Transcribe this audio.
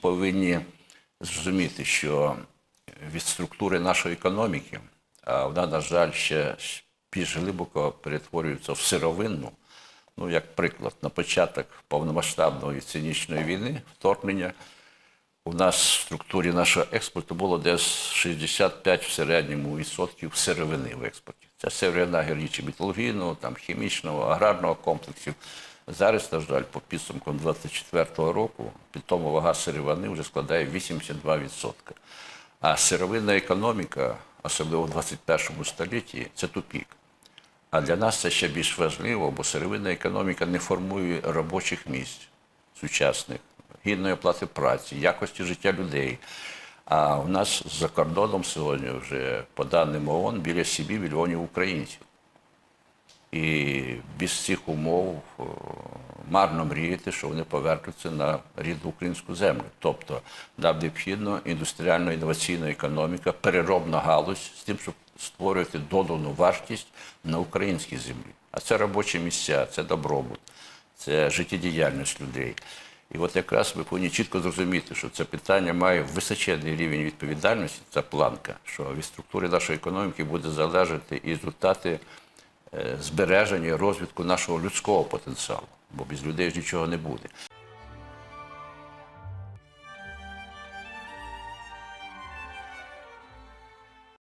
повинні зрозуміти, що від структури нашої економіки, а вона, на жаль, ще більш глибоко перетворюється в сировинну. Ну, як приклад, на початок повномасштабної цинічної війни, вторгнення, у нас в структурі нашого експорту було десь 65 в середньому відсотків сировини в експорті. Це сировина гірничо металургійного, там, хімічного, аграрного комплексів. Зараз, на жаль, по підсумкам 2024 року, питома вага сировини вже складає 82%. А сировинна економіка, особливо в 21 столітті, це тупік. А для нас це ще більш важливо, бо сировинна економіка не формує робочих місць сучасних, гідної оплати праці, якості життя людей. А у нас за кордоном сьогодні вже, по даним ООН, біля 7 мільйонів українців. І без цих умов марно мріяти, що вони повернуться на рідну українську землю. Тобто нам необхідно індустріально-інноваційна економіка, переробна галузь з тим, щоб створювати додану вартість на українській землі. А це робочі місця, це добробут, це життєдіяльність людей. І от якраз ми повинні чітко зрозуміти, що це питання має височенний рівень відповідальності, ця планка, що від структури нашої економіки буде залежати і результати е, збереження і розвитку нашого людського потенціалу, бо без людей ж нічого не буде.